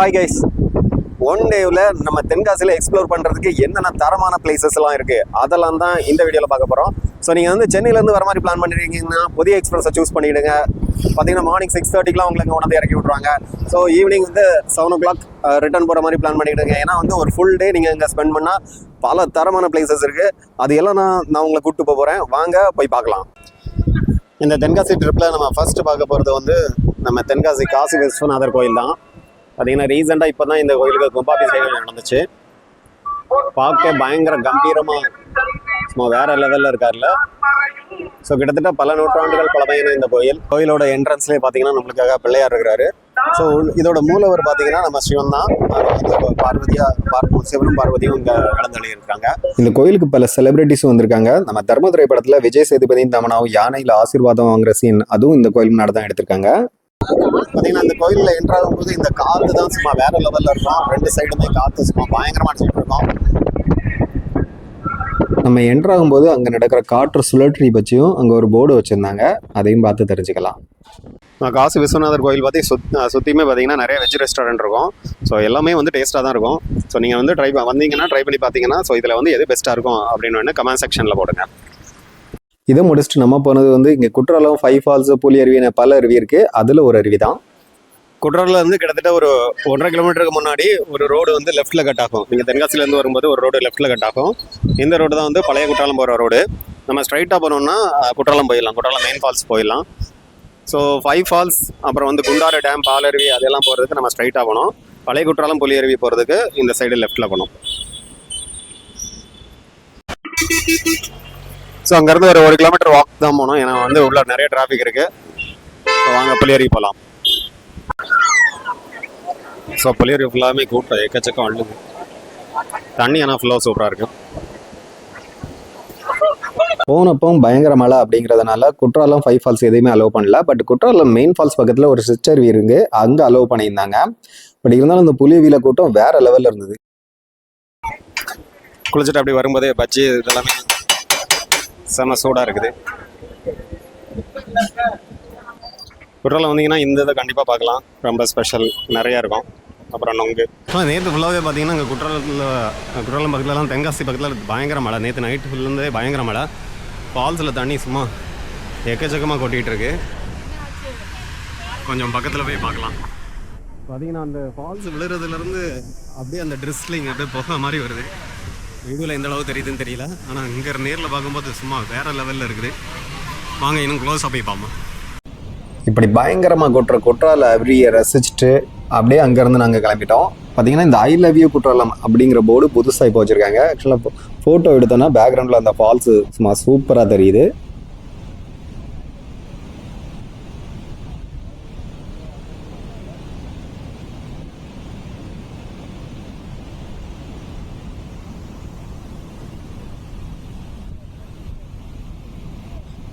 Hi guys one டேவில் நம்ம தென்காசியில் explore பண்ணுறதுக்கு என்னென்ன தரமான பிளேசஸ்லாம் இருக்குது அதெல்லாம் தான் இந்த வீடியோவில் பார்க்க போகிறோம் ஸோ நீங்கள் வந்து சென்னையிலேருந்து வர மாதிரி பிளான் பண்ணிருக்கீங்கன்னா புதிய எக்ஸ்பிரஸை சூஸ் பண்ணிவிடுங்க பார்த்தீங்கன்னா மார்னிங் சிக்ஸ் தேர்ட்டிக்கெலாம் உங்களுக்கு உணர்ந்து இறக்கி விட்ருவாங்க ஸோ ஈவினிங் வந்து செவன் ஓ கிளாக் ரிட்டர்ன் போகிற மாதிரி பிளான் பண்ணிவிடுங்க ஏன்னா வந்து ஒரு ஃபுல் டே நீங்கள் இங்கே ஸ்பெண்ட் பண்ணால் பல தரமான பிளேசஸ் இருக்குது அது எல்லாம் நான் நான் உங்களை கூப்பிட்டு போக போகிறேன் வாங்க போய் பார்க்கலாம். இந்த தென்காசி ட்ரிப்பில் நம்ம ஃபஸ்ட்டு பார்க்க போகிறது வந்து நம்ம தென்காசி காசி விஸ்வநாதர் கோயில் தான். பார்த்தீங்கன்னா ரீசெண்டாக இப்போ தான் இந்த கோயிலுக்கு கும்பாபிஷேகம் நடந்துச்சு. பார்க்க பயங்கர கம்பீரமாக சும்மா வேற லெவலில் இருக்கார்ல ஸோ கிட்டத்தட்ட பல நூற்றாண்டுகள் பழமையான இந்த கோயில். கோயிலோட என்ட்ரன்ஸ்லேயே பார்த்தீங்கன்னா நம்மளுக்காக பிள்ளையார் இருக்கிறாரு. ஸோ இதோட மூலவர் பார்த்தீங்கன்னா நம்ம சிவன் தான். வந்து பார்வதியா பார்க்கும் சிவனும் பார்வதியும் இங்கே கலந்தளி இருக்காங்க இந்த கோயிலுக்கு பல செலிபிரிட்டிஸும் வந்திருக்காங்க. நம்ம தர்மதுரை படத்தில் விஜய் சேதுபதியும் தமனாவும் யானையில் ஆசீர்வாதம் வாங்குற சீன் அதுவும் இந்த கோயில் முன்னாடி தான் எடுத்திருக்காங்க. பார்த்தீங்கன்னா இந்த கோயிலில் என்ட்ரு ஆகும்போது இந்த காற்று தான் சும்மா வேற லெவலில் இருக்கும். ரெண்டு சைடுமே காற்று சும்மா பயங்கரமாக அடிச்சுட்டு இருக்கோம். நம்ம என்ட்ரு ஆகும்போது அங்கே நடக்கிற காற்று சுழற்சி பற்றியும் அங்கே ஒரு போர்டு வச்சுருந்தாங்க. அதையும் பார்த்து தெரிஞ்சுக்கலாம். நான் காசி விஸ்வநாதர் கோயில் பார்த்தி சுத் சுற்றியுமே பார்த்தீங்கன்னா நிறைய வெஜ் ரெஸ்டாரண்ட் இருக்கும். ஸோ எல்லாமே வந்து டேஸ்ட்டாக தான் இருக்கும். ஸோ நீங்கள் வந்து ட்ரை வந்தீங்கன்னா ட்ரை பண்ணி பார்த்தீங்கன்னா ஸோ இதில் வந்து எது பெஸ்ட்டாக இருக்கும் அப்படின்னு கமெண்ட் செக்ஷனில் போடுங்க. இதை முடிச்சுட்டு நம்ம போனது வந்து இங்கே குற்றாலம் ஃபைவ் ஃபால்ஸ் புலி அருவின்னு பல அருவி இருக்குது அதில் ஒரு அருவி தான். குற்றாலேருந்து கிட்டத்தட்ட ஒரு ஒன்றரை கிலோமீட்டருக்கு முன்னாடி ஒரு ரோடு வந்து லெஃப்ட்டில் கட் ஆகும். நீங்கள் தென்காசிலேருந்து வரும்போது ஒரு ரோடு லெஃப்ட்டில் கட் ஆகும். இந்த ரோடு தான் வந்து பழைய குற்றாலம் போகிற ரோடு. நம்ம ஸ்ட்ரைட்டாக போனோம்னா குற்றாலம் போயிடலாம். குற்றாலம் மெயின் ஃபால்ஸ் போயிடலாம். ஸோ ஃபைவ் ஃபால்ஸ் அப்புறம் வந்து குண்டாறு டேம் பாலருவி அதெல்லாம் போகிறதுக்கு நம்ம ஸ்ட்ரைட்டாக போனோம். பழைய குற்றாலம் புலி அருவி போகிறதுக்கு இந்த சைடு லெஃப்ட்டில் போனோம். ஸோ அங்கேருந்து ஒரு ஒரு கிலோமீட்டர் வாக் தான் போனோம். ஏன்னா வந்து உள்ள நிறைய டிராஃபிக் இருக்குது ஸோ வாங்க புளியரி போகலாம் ஸோ புளியரி ஃபுல்லாமே கூட்டம். எக்கச்சக்கம் அள்ளுது தண்ணி ஆனால் ஃப்ளோ சூப்பராக இருக்குது போனப்போ பயங்கர மழை அப்படிங்கிறதுனால குற்றாலம் ஃபைவ் ஃபால்ஸ் எதையுமே அலோவ் பண்ணல. பட் குற்றாலம் மெயின் ஃபால்ஸ் பக்கத்தில் ஒரு சிஸ்டர் இருக்கு. அங்கே அலோவ் பண்ணியிருந்தாங்க. பட் இருந்தாலும் இந்த புலிவில கூட்டம் வேற லெவலில் இருந்தது. குளிச்சுட்டு அப்படி வரும்போதே பஜ்ஜி இதெல்லாமே செம சூடாக இருக்குது. குற்றாலம் வந்தீங்கன்னா இந்த இதை கண்டிப்பாக பார்க்கலாம். ரொம்ப ஸ்பெஷல் நிறையா இருக்கும். அப்புறம் நொங்கு. நேற்று ஃபுல்லாகவே பார்த்தீங்கன்னா இங்கே குற்றாலத்தில் குற்றாலம் பக்கத்துலலாம் தென்காசி பக்கத்தில் பயங்கர மழை. நேற்று நைட்டு ஃபுல்லேருந்தே பயங்கர மழை. ஃபால்ஸில் தண்ணி சும்மா எக்கச்சக்கமாக கொட்டிகிட்டு இருக்கு. கொஞ்சம் பக்கத்தில் போய் பார்க்கலாம். பார்த்தீங்கன்னா அந்த ஃபால்ஸ் விழுறதுலேருந்து அப்படியே அந்த ட்ரெஸ்லிங் அப்படியே புகை மாதிரி வருது. வீடியோவில் எந்த அளவு தெரியுதுன்னு தெரியல. ஆனால் இங்கே நேரில் பார்க்கும்போது சும்மா வேறு லெவலில் இருக்குது. வாங்க இன்னும் க்ளோஸாக போய் பார்ப்போம். இப்படி பயங்கரமாக கொட்டுற குற்றால அருவியை ரசிச்சுட்டு அப்படியே அங்கேருந்து நாங்கள் கிளம்பிட்டோம். பார்த்தீங்கன்னா இந்த ஐ லவ் யூ குற்றாலம் அப்படிங்கிற போர்டு புதுசாக இப்போ வச்சுருக்காங்க. ஆக்சுவலாக ஃபோட்டோ எடுத்தோன்னா பேக்ரவுண்டில் அந்த ஃபால்ஸு சும்மா சூப்பராக தெரியுது.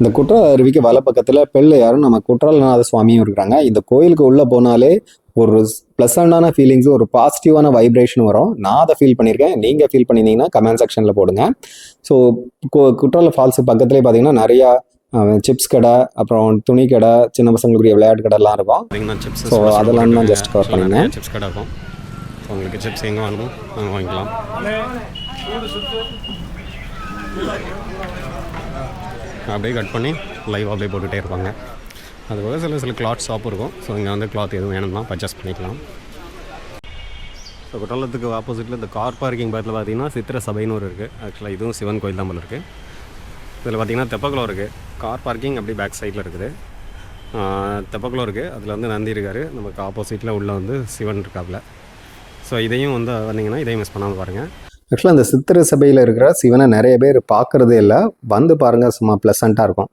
இந்த குற்றால அருவிக்கு வல பக்கத்தில் பிள்ளையாரும் நம்ம குற்றாலநாத சுவாமியும் இருக்கிறாங்க. இந்த கோயிலுக்கு உள்ளே போனாலே ஒரு ப்ளசண்டான ஃபீலிங்ஸும் ஒரு பாசிட்டிவான வைப்ரேஷன் வரும். நான் அதை ஃபீல் பண்ணியிருக்கேன். நீங்கள் ஃபீல் பண்ணியிருந்தீங்கன்னா கமெண்ட் செக்ஷனில் போடுங்க. ஸோ குற்றால ஃபால்ஸ் பக்கத்துலேயே பார்த்தீங்கன்னா நிறையா சிப்ஸ் கடை அப்புறம் துணி கடை சின்ன பசங்களுக்குரிய விளையாட்டு கடைலாம் இருக்கும். So, அதெல்லாம் தான் just cover பண்ணிருந்தேன். சிப்ஸ் கடை இருக்கும். ஸோ உங்களுக்கு சிப்ஸ் எங்கே வேணுமோ அங்கே வாங்கிக்கலாம். அப்படியே கட் பண்ணி லைவ் அப்படியே போட்டுகிட்டே இருப்பாங்க. அதுபோக சில சில கிளாத் ஷாப் இருக்கும். ஸோ இங்கே வந்து கிளாத் எதுவும் வேணும்னா பர்ச்சேஸ் பண்ணிக்கலாம். ஸோ குற்றாலத்துக்கு ஆப்போசிட்டில் இந்த கார் பார்க்கிங் பக்கத்தில் பார்த்தீங்கன்னா சித்திர சபைன்னு ஒரு இருக்குது ஆக்சுவலாக இதுவும் சிவன் கோயில் தான் போல இருக்குது இதில் பார்த்தீங்கன்னா தெப்பக்குளம் இருக்குது கார் பார்க்கிங் அப்படி பேக் சைடில் இருக்குது. தெப்பக்குளம் இருக்குது அதில் வந்து நந்தி இருக்கார். நமக்கு ஆப்போசிட்டில் உள்ளே வந்து சிவன் இருக்காப்புல ஸோ இதையும் வந்து வந்தீங்கன்னா இதையும் மிஸ் பண்ணாமல் பாருங்கள் ஆக்சுவலாக அந்த சித்திர சபையில் இருக்கிற சிவனை நிறைய பேர் பார்க்கறதே இல்லை. வந்து பாருங்கள் சும்மா ப்ளசண்ட்டாக இருக்கும்.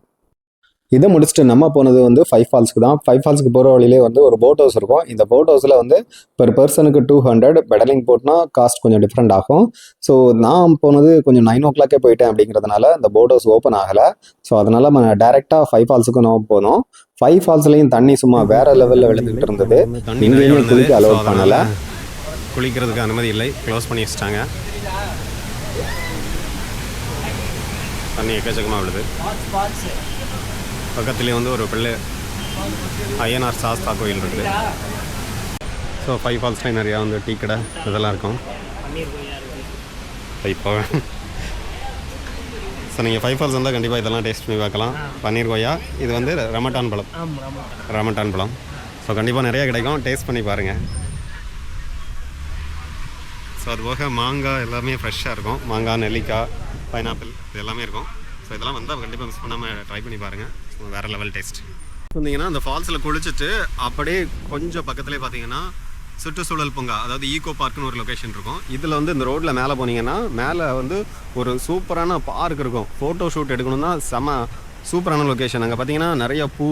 இதை முடிச்சுட்டு நம்ம போனது வந்து ஃபைவ் ஃபால்ஸ்க்கு தான். ஃபைவ் ஃபால்ஸ்க்கு போகிற வழியிலே வந்து ஒரு போட் ஹவுஸ் இருக்கும். இந்த போட் ஹவுஸில் வந்து பெர் பர்சனுக்கு டூ ஹண்ட்ரட் பெடலிங் போட்னா காஸ்ட் கொஞ்சம் டிஃப்ரெண்ட் ஆகும். ஸோ நான் போனது கொஞ்சம் நைன் ஓ கிளாக்கே போயிட்டேன் அப்படிங்கிறதுனால இந்த போட் ஹவுஸ் ஓப்பன் ஆகலை. ஸோ அதனால நம்ம டேரெக்டாக ஃபைவ் ஃபால்ஸுக்கு நம்ம போனோம். ஃபைவ் ஃபால்ஸ்லேயும் தண்ணி சும்மா வேற லெவலில் விழுந்துகிட்டு இருந்தது. இங்கேயுமே குளிக்க So, பண்ணல. குளிக்கிறதுக்கு அனுமதி இல்லை. க்ளோஸ் பண்ணி வச்சிட்டாங்க. தண்ணி எக்கச்சக்கமாக விழுது. பக்கத்துலேயே வந்து ஒரு பிள்ளை ஐயனார் சாஸ்தா கோயில் இருக்குது. ஸோ ஃபைவ் ஃபால்ஸ்லேயும் நிறையா வந்து டீ கடை இதெல்லாம் இருக்கும். இப்போ ஸோ நீங்கள் ஃபைவ் ஃபால்ஸ் வந்தால் கண்டிப்பாக இதெல்லாம் டேஸ்ட் பண்ணி பார்க்கலாம். பன்னீர் கொய்யா இது வந்து ரமட்டான் பழம். ரமட்டான். பழம். ஸோ கண்டிப்பாக நிறைய கிடைக்கும். டேஸ்ட் பண்ணி பாருங்கள் ஸோ அது போக மாங்காய் எல்லாமே ஃப்ரெஷ்ஷாக இருக்கும். மாங்காய் நெல்லிக்காய் பைனாப்பிள் இது எல்லாமே இருக்கும். ஸோ இதெல்லாம் வந்தால் கண்டிப்பாக மிஸ் பண்ணாமல் ட்ரை பண்ணி பாருங்கள் வேறு லெவல் டேஸ்ட் வந்தீங்கன்னா அந்த ஃபால்ஸில் குளிச்சுட்டு அப்படியே கொஞ்சம் பக்கத்துலேயே பார்த்தீங்கன்னா சுற்றுச்சூழல் பூங்கா அதாவது ஈகோ பார்க்னு ஒரு லொக்கேஷன் இருக்கும். இதில் வந்து இந்த ரோட்டில் மேலே போனீங்கன்னா மேலே வந்து ஒரு சூப்பரான பார்க் இருக்கும். ஃபோட்டோ ஷூட் எடுக்கணும்னா செம சூப்பரான லொக்கேஷன் அங்கே பார்த்தீங்கன்னா நிறைய பூ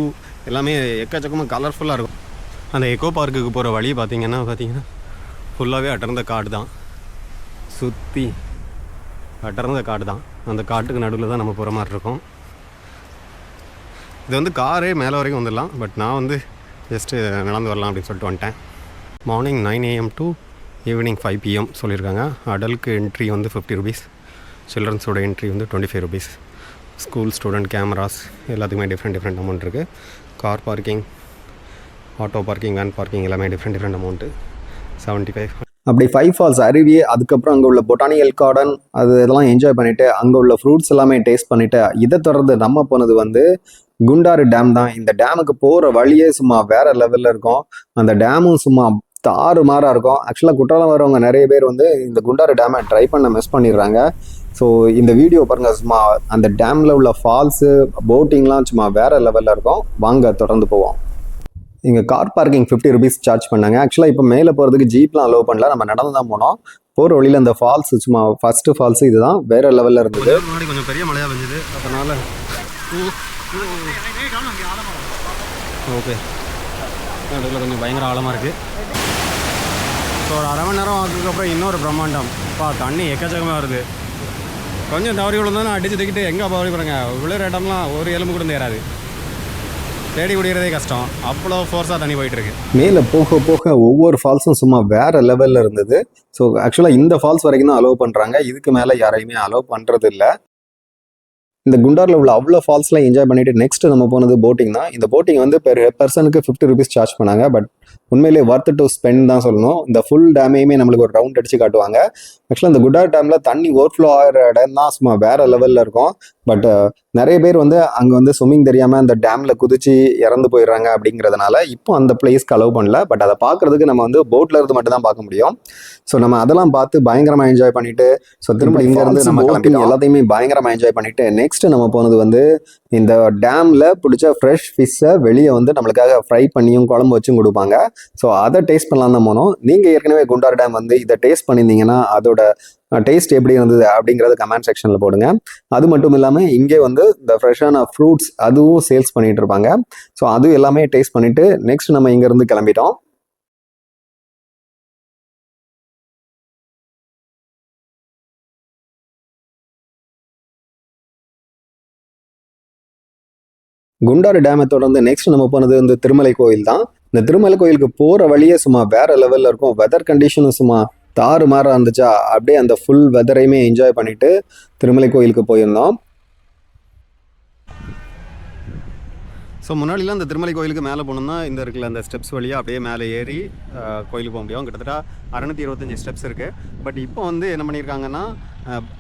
எல்லாமே எக்கச்சக்கமாக கலர்ஃபுல்லாக இருக்கும். அந்த எக்கோ பார்க்குக்கு போகிற வழி பார்த்தீங்கன்னா பார்த்தீங்கன்னா ஃபுல்லாகவே அடர்ந்த காடு தான் சுற்றி அடர்ந்த காடு தான். அந்த காட்டுக்கு நடுவில் தான் நம்ம போகிற மாதிரி இருக்கும். இது வந்து காரே மேலே வரைக்கும் வந்துடலாம். பட் நான் வந்து ஜஸ்ட்டு நடந்து வரலாம் அப்படின்னு சொல்லிட்டு வந்துட்டேன். Morning nine AM to evening five PM சொல்லியிருக்காங்க. அடல்க்கு என்ட்ரி வந்து ஃபிஃப்டி ருபீஸ் சில்ட்ரன்ஸோட என்ட்ரி வந்து twenty five rupees school student cameras எல்லாத்துக்குமே டிஃப்ரெண்ட் டிஃப்ரெண்ட் அமௌண்ட் இருக்குது car parking auto parking van parking எல்லாமே different different amount seventy five அப்படி five falls அருவி அதுக்கப்புறம் அங்கே உள்ள பொட்டானிக்கல் கார்டன் அது இதெல்லாம் என்ஜாய் பண்ணிவிட்டு அங்கே உள்ள ஃப்ரூட்ஸ் எல்லாமே டேஸ்ட் பண்ணிவிட்டு இதை தொடர்ந்து நம்ம போனது வந்து குண்டாறு டேம் தான். இந்த டேமுக்கு போகிற வழியே சும்மா வேற லெவலில் இருக்கும். அந்த டேமும் சும்மா தாறு மாறாக இருக்கும். ஆக்சுவலாக குற்றாலம் வரவங்க நிறைய பேர் வந்து இந்த குண்டாறு டேமை ட்ரை பண்ண மிஸ் பண்ணிடுறாங்க. ஸோ இந்த வீடியோ பாருங்கள் சும்மா அந்த டேமில் உள்ள ஃபால்ஸு போட்டிங்லாம் சும்மா வேற லெவலில் இருக்கும். வாங்க தொடர்ந்து போவோம். இங்கே car parking fifty rupees charge பண்ணாங்க. ஆக்சுவலாக இப்போ மேலே போகிறதுக்கு ஜீப்லாம் அலோவ் பண்ணல. நம்ம நடந்து தான் போனோம். போகிற வழியில் அந்த ஃபால்ஸ் சும்மா ஃபஸ்ட்டு ஃபால்ஸ் இதுதான். வேற லெவலில் இருந்தது. முன்னாடி கொஞ்சம் பெரிய மழையாக பெஞ்சது. அதனால் ஓகே கொஞ்சம் பயங்கர ஆழமாக இருக்குது ஸோ ஒரு அரை மணி நேரம் அதுக்கப்புறம் இன்னொரு பிரம்மாண்டம். பா தண்ணி எக்கச்சக்கமாக வருது. கொஞ்சம் தவறி விழுந்தாலும் அடிச்சு தூக்கிட்டு எங்கே போய் பாருங்க விழுற இடம்லாம் ஒரு எலும்பு கூட தேராது. தேடி விடுகிறதே கஷ்டம். அவ்வளோ ஃபோர்ஸாக தண்ணி போயிட்டு இருக்கு. மேலே போக போக ஒவ்வொரு ஃபால்ஸும் சும்மா வேற லெவலில் இருந்தது. ஸோ ஆக்சுவலாக இந்த ஃபால்ஸ் வரைக்கும் தான் அலோவ் பண்ணுறாங்க இதுக்கு மேலே யாரையுமே அலோவ் பண்ணுறது இல்லை. இந்த குண்டாரில் உள்ள அவ்வளோ ஃபால்ஸ்லாம் என்ஜாய் பண்ணிட்டு நெக்ஸ்ட் நம்ம போனது போட்டிங் தான். இந்த போட்டிங் வந்து பெர் பர்சனுக்கு ஃபிஃப்டி ருபீஸ் சார்ஜ் பண்ணாங்க. பட் உண்மையிலேயே ஒர்த் டு ஸ்பெண்ட் தான் சொல்லணும். இந்த ஃபுல் டேமையுமே நம்மளுக்கு ஒரு ரவுண்ட் அடிச்சு காட்டுவாங்க. ஆக்சுவலாக இந்த குண்டார் டேமில் தண்ணி ஓவர்ஃப்ளோ ஆகிற இடம் தான் சும்மா வேற லெவலில் இருக்கும். பட் நிறைய பேர் வந்து அங்கே வந்து ஸ்விம்மிங் தெரியாமல் அந்த டேமில் குதிச்சு இறந்து போயிடுறாங்க அப்படிங்கிறதுனால இப்போ அந்த பிளேஸ்க்கு அலோவ் பண்ணல. பட் அதை பார்க்கறதுக்கு நம்ம வந்து போட்டில் இருந்து மட்டும் தான் பார்க்க முடியும். ஸோ நம்ம அதெல்லாம் பார்த்து பயங்கரமாக என்ஜாய் பண்ணிட்டு ஸோ திரும்ப இங்க இருந்து நம்ம கிளம்பி எல்லாத்தையுமே பயங்கரமா என்ஜாய் பண்ணிட்டு நெக்ஸ்ட் நம்ம போனது வந்து இந்த டேம்ல பிடிச்ச ஃப்ரெஷ் ஃபிஷ்ஷை வெளியே வந்து நம்மளுக்காக ஃப்ரை பண்ணியும் குழம்பு வச்சும் கொடுப்பாங்க. ஸோ அதை டேஸ்ட் பண்ணலாம் தான் போனோம். நீங்க ஏற்கனவே குண்டார் டேம் வந்து இதை டேஸ்ட் பண்ணியிருந்தீங்கன்னா அதோட டேஸ்ட் எப்படி இருந்தது அப்படிங்கறது கமெண்ட் செக்ஷனில் போடுங்க. அது மட்டும் இல்லாமல் இங்கே வந்து இந்த ஃப்ரெஷ்ஷான ஃப்ரூட்ஸ் அதுவும் சேல்ஸ் பண்ணிட்டு இருப்பாங்க. ஸோ அதுவும் எல்லாமே டேஸ்ட் பண்ணிட்டு நெக்ஸ்ட் நம்ம இங்கேருந்து கிளம்பிட்டோம். குண்டாறு டேமை தொடர்ந்து நெக்ஸ்ட் நம்ம போனது வந்து திருமலை கோயில் தான். இந்த திருமலை கோயிலுக்கு போகிற வழியே சும்மா வேற லெவலில் இருக்கும். வெதர் கண்டிஷனும் சும்மா தாறு மாற இருந்துச்சா? அப்படியே அந்த ஃபுல் வெதரையுமே என்ஜாய் பண்ணிட்டு திருமலை கோயிலுக்கு போயிருந்தோம். ஸோ முன்னாடிலாம் இந்த திருமலை கோயிலுக்கு மேலே போனோம்னா இந்த இருக்குல்ல அந்த ஸ்டெப்ஸ் வழியாக அப்படியே மேலே ஏறி கோயிலுக்கு போக முடியும். கிட்டத்தட்ட அறநூற்றி இருபத்தஞ்சி ஸ்டெப்ஸ் இருக்குது பட் இப்போ வந்து என்ன பண்ணியிருக்காங்கன்னா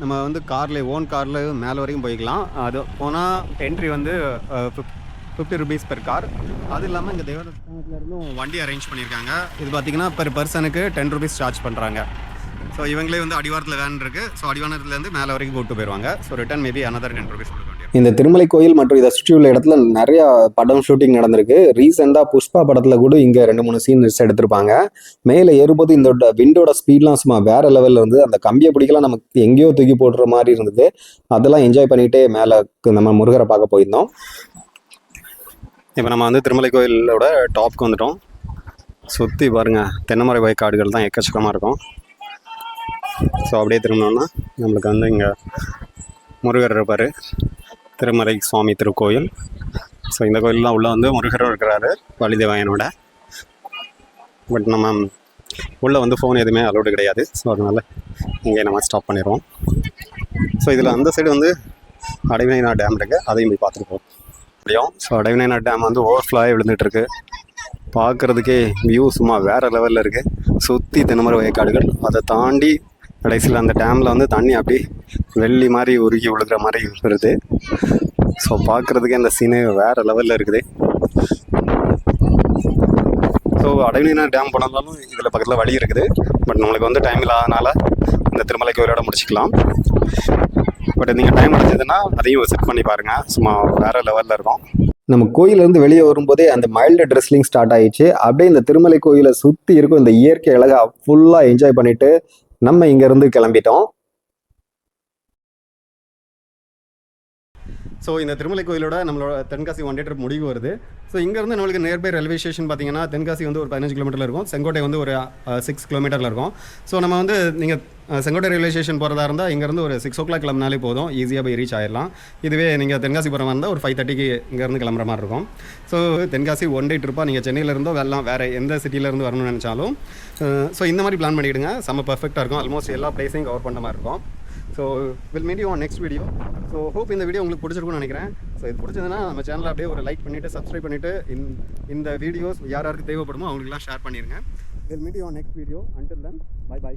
நம்ம வந்து காரில் ஓன் காரில் மேலே வரைக்கும் போய்க்கலாம். அது போனால் என்ட்ரி வந்து ஃபிஃப்டி ருபீஸ் பெர் கார் அது இல்லாமல் இங்கே தேவரத்துலேருந்தும் வண்டி அரேஞ்ச் பண்ணியிருக்காங்க இது பார்த்தீங்கன்னா பெர் பர்சனுக்கு டென் ருபீஸ் சார்ஜ் பண்ணுறாங்க ஸோ இவங்களே வந்து அடிவாரத்தில் வேன் இருக்குது ஸோ அடிவாரத்துலேருந்து மேலே வரைக்கும் கூப்பிட்டு போயிடுவாங்க so return maybe another ten rupees கொடுக்க இந்த திருமலை கோயில் மற்றும் இதை சுற்றி உள்ள இடத்துல நிறைய படம் ஷூட்டிங் நடந்திருக்கு. ரீசெண்டாக புஷ்பா படத்தில் கூட இங்கே ரெண்டு மூணு சீன்ஸ் எடுத்திருப்பாங்க. மேலே ஏறும்போது இந்த விண்டோட ஸ்பீட்லாம் சும்மா வேற லெவலில் இருந்து அந்த கம்பியை பிடிக்கலாம். நமக்கு எங்கேயோ தூக்கி போடுற மாதிரி இருந்தது. அதெல்லாம் என்ஜாய் பண்ணிகிட்டே மேலே நம்ம முருகரை பார்க்க போயிருந்தோம். இப்போ நம்ம வந்து திருமலை கோயிலோட டாப்க்கு வந்துட்டோம். சுற்றி பாருங்கள் தென்னைமரை வயக்காடுகள் தான் எக்கச்சக்கமாக இருக்கும். ஸோ அப்படியே திரும்பினோம்னா நம்மளுக்கு வந்து இங்கே முருகர் இருப்பார். திருமலை சுவாமி திருக்கோயில். ஸோ இந்த கோயிலெலாம் உள்ளே வந்து முருகரும் இருக்கிறாரு வலிதேவாயனோட பட் நம்ம உள்ளே வந்து ஃபோன் எதுவுமே அலோடு கிடையாது. ஸோ அதனால் இங்கே நம்ம ஸ்டாப் பண்ணிடுவோம். ஸோ இதில் அந்த சைடு வந்து அடைவினைனா டேம் இருக்குது அதையும் போய் பார்த்துட்டு போவோம். முடியும் ஸோ அடைவினைனா டேம் வந்து ஓவர்ஃப்ளோவே விழுந்துட்டு இருக்கு பார்க்குறதுக்கே வியூ சும்மா வேறு லெவலில் இருக்குது சுற்றி தென்மர வயக்காடுகள். அதை தாண்டி கடைசியில் அந்த டேமில் வந்து தண்ணி அப்படி வெள்ளி மாதிரி உருகி விழுகிற மாதிரி வருது. ஸோ பார்க்குறதுக்கே அந்த சீனே வேறு லெவலில் இருக்குது. ஸோ அடைவினா டேம் போனாலும் இதில் பக்கத்தில் வழி இருக்குது. பட் நம்மளுக்கு வந்து டைம் இல்லாதனால இந்த திருமலை கோயிலோட முடிச்சுக்கலாம். பட் நீங்கள் டைம் அடைஞ்சதுன்னா அதையும் விசிட் பண்ணி பாருங்கள் சும்மா வேறு லெவலில் இருக்கும். நம்ம கோயிலேருந்து வெளியே வரும்போதே அந்த மைல்டு ட்ரெஸ்லிங் ஸ்டார்ட் ஆயிடுச்சு. அப்படியே இந்த திருமலை கோயிலை சுற்றி இருக்கும் இந்த இயற்கை அழகா ஃபுல்லாக என்ஜாய் பண்ணிவிட்டு நம்ம இங்கேருந்து கிளம்பிட்டோம். ஸோ இந்த திருமலை கோயிலோட நம்மளோட தென்காசி ஒன் டே ட்ரிப் முடிவு வருது. ஸோ இங்கேருந்து நம்மளுக்கு நியர்பை ரயில்வே ஸ்டேஷன் பார்த்தீங்கன்னா தென்காசி வந்து ஒரு பதினஞ்சு கிலோமீட்டரில் இருக்கும். செங்கோட்டை வந்து ஒரு சிக்ஸ் கிலோமீட்டரில் இருக்கும். ஸோ நம்ம வந்து நீங்கள் செங்கோட்டை ரயில்வே ஸ்டேஷன் போகிறதா இருந்தால் இங்கேருந்து ஒரு சிக்ஸ் ஓ கிளாக் கிளம்புனாலே போதும். ஈஸியாக போய் ரீச் ஆயிடலாம். இதுவே நீங்கள் தென்காசி போகிற மாதிரி இருந்தால் ஒரு ஃபைவ் தேர்ட்டிக்கு இங்கேருந்து கிளம்புற மாதிரி இருக்கும். ஸோ தென்காசி ஒன் டே ட்ரிப்பாக நீங்கள் சென்னையிலேருந்தோ வரலாம் வேறு எந்த சிட்டியிலேருந்து வரணும்னு நினச்சாலும் ஸோ இந்த மாதிரி பிளான் பண்ணிவிடுங்க செம்ம பர்ஃபெக்டாக இருக்கும். ஆல்மோஸ்ட் எல்லா பிளேஸையும் கவர் பண்ண மாதிரி இருக்கும். So will meet you on next video so hope இந்த வீடியோ உங்களுக்கு பிடிச்சிருக்கும்னு நினைக்கிறேன். ஸோ இது பிடிச்சதுன்னா நம்ம சேனலை அப்படியே ஒரு லைக் பண்ணிவிட்டு சப்ஸ்கிரைப் பண்ணிவிட்டு இந்த வீடியோஸ் யார் யாருக்கு தேவைப்படுமோ அவங்களுக்குலாம் ஷேர் பண்ணிடுங்க will meet you on next video until then bye bye